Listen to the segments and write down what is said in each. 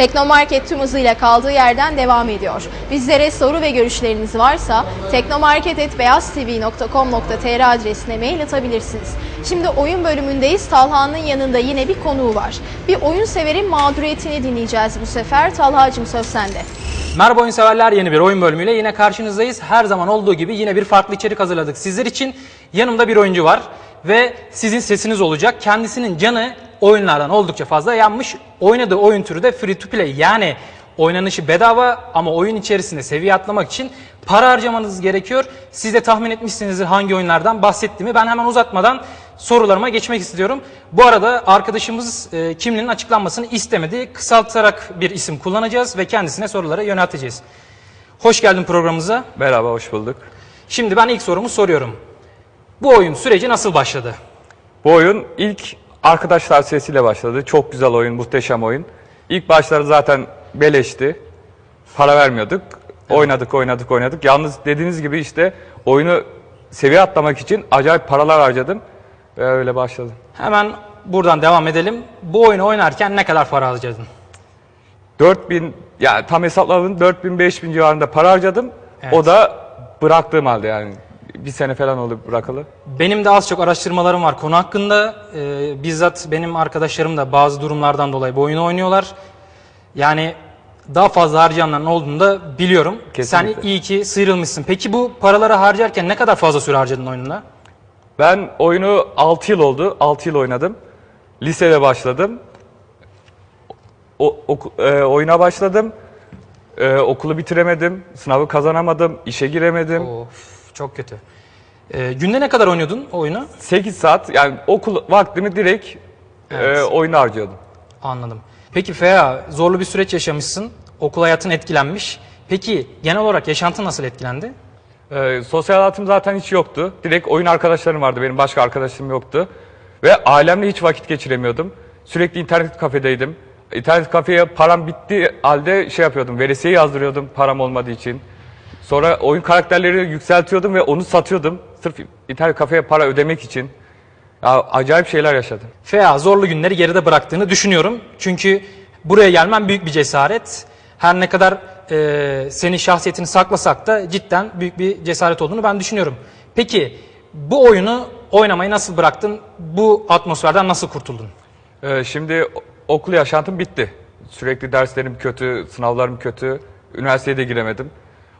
Teknomarket tüm hızıyla kaldığı yerden devam ediyor. Bizlere soru ve görüşleriniz varsa teknomarket.beyaztv.com.tr adresine mail atabilirsiniz. Şimdi oyun bölümündeyiz. Talha'nın yanında yine bir konuğu var. Bir oyun severin mağduriyetini dinleyeceğiz bu sefer. Talha'cığım söz sende. Merhaba oyun severler yeni bir oyun bölümüyle yine karşınızdayız. Her zaman olduğu gibi yine bir farklı içerik hazırladık sizler için. Yanımda bir oyuncu var ve sizin sesiniz olacak. Kendisinin canı oyunlardan oldukça fazla yanmış. Oynadığı oyun türü de free to play yani oynanışı bedava ama oyun içerisinde seviye atlamak için para harcamanız gerekiyor. Siz de tahmin etmişsinizdir hangi oyunlardan bahsettiğimi. Ben hemen uzatmadan sorularıma geçmek istiyorum. Bu arada arkadaşımız e, kimliğinin açıklanmasını istemedi. Kısaltarak bir isim kullanacağız ve kendisine soruları yönelteceğiz. Hoş geldin programımıza. Merhaba, hoş bulduk. Şimdi ben ilk sorumu soruyorum. Bu oyun süreci nasıl başladı? Bu oyun ilk arkadaş tavsiyesiyle başladı. Çok güzel oyun, muhteşem oyun. İlk başları zaten beleşti. Para vermiyorduk. Oynadık, oynadık, oynadık. Yalnız dediğiniz gibi işte oyunu seviye atlamak için acayip paralar harcadım. Ve öyle başladım. Hemen buradan devam edelim. Bu oyunu oynarken ne kadar para harcadın? 4000, yani tam hesapladım 4000 5000 civarında para harcadım. Evet. O da bıraktığım halde yani. Bir sene falan oldu bırakalı. Benim de az çok araştırmalarım var konu hakkında. Ee, bizzat benim arkadaşlarım da bazı durumlardan dolayı bu oyunu oynuyorlar. Yani daha fazla harcayanların olduğunu da biliyorum. Kesinlikle. Sen iyi ki sıyrılmışsın. Peki bu paraları harcarken ne kadar fazla süre harcadın oyununda? Ben oyunu 6 yıl oldu. 6 yıl oynadım. Lisede başladım. O, oku- e, oyuna başladım. E, okulu bitiremedim. Sınavı kazanamadım. işe giremedim. Of çok kötü. Ee, günde ne kadar oynuyordun o oyunu? 8 saat yani okul vaktimi direkt Evet. e, oyuna harcıyordum. Anladım. Peki Fea zorlu bir süreç yaşamışsın. Okul hayatın etkilenmiş. Peki genel olarak yaşantın nasıl etkilendi? E, sosyal hayatım zaten hiç yoktu. Direkt oyun arkadaşlarım vardı. Benim başka arkadaşlarım yoktu. Ve ailemle hiç vakit geçiremiyordum. Sürekli internet kafedeydim. İnternet kafeye param bitti halde şey yapıyordum. Veresiye yazdırıyordum param olmadığı için. Sonra oyun karakterleri yükseltiyordum ve onu satıyordum. Sırf internet kafeye para ödemek için. Ya acayip şeyler yaşadım. Fea zorlu günleri geride bıraktığını düşünüyorum. Çünkü buraya gelmen büyük bir cesaret. Her ne kadar e, senin şahsiyetini saklasak da cidden büyük bir cesaret olduğunu ben düşünüyorum. Peki bu oyunu oynamayı nasıl bıraktın? Bu atmosferden nasıl kurtuldun? Ee, şimdi okul yaşantım bitti. Sürekli derslerim kötü, sınavlarım kötü. Üniversiteye de giremedim.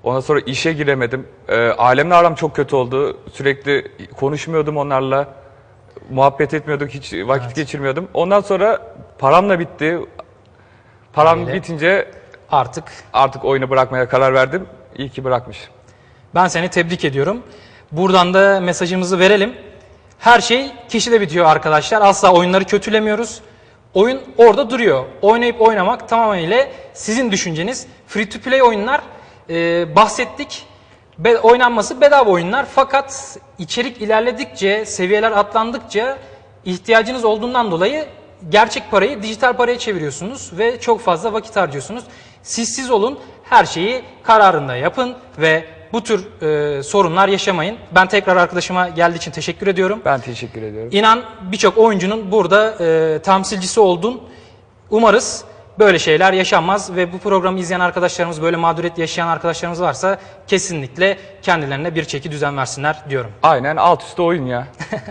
Ondan sonra işe giremedim. Ee, ailemle aram çok kötü oldu. Sürekli konuşmuyordum onlarla. Muhabbet etmiyorduk, hiç vakit geçirmiyordum. Ondan sonra param da bitti. Param Öyle. bitince Artık artık oyunu bırakmaya karar verdim. İyi ki bırakmışım. ben seni tebrik ediyorum. Buradan da mesajımızı verelim. Her şey kişide bitiyor arkadaşlar. Asla oyunları kötülemiyoruz. Oyun orada duruyor. Oynayıp oynamak tamamıyla sizin düşünceniz. Free to play oyunlar e, bahsettik. Be- oynanması bedava oyunlar. Fakat içerik ilerledikçe, seviyeler atlandıkça ihtiyacınız olduğundan dolayı gerçek parayı dijital paraya çeviriyorsunuz ve çok fazla vakit harcıyorsunuz. Siz siz olun, her şeyi kararında yapın ve bu tür e, sorunlar yaşamayın. Ben tekrar arkadaşıma geldiği için teşekkür ediyorum. Ben teşekkür ediyorum. İnan birçok oyuncunun burada e, temsilcisi oldun. Umarız böyle şeyler yaşanmaz ve bu programı izleyen arkadaşlarımız, böyle mağduriyet yaşayan arkadaşlarımız varsa kesinlikle kendilerine bir çeki düzen versinler diyorum. Aynen alt üstte oyun ya.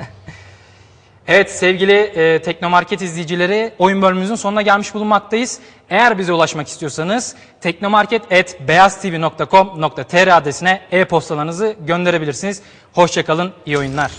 Evet sevgili e, Teknomarket izleyicileri oyun bölümümüzün sonuna gelmiş bulunmaktayız. Eğer bize ulaşmak istiyorsanız teknomarket.beyaztv.com.tr adresine e-postalarınızı gönderebilirsiniz. Hoşçakalın, iyi oyunlar.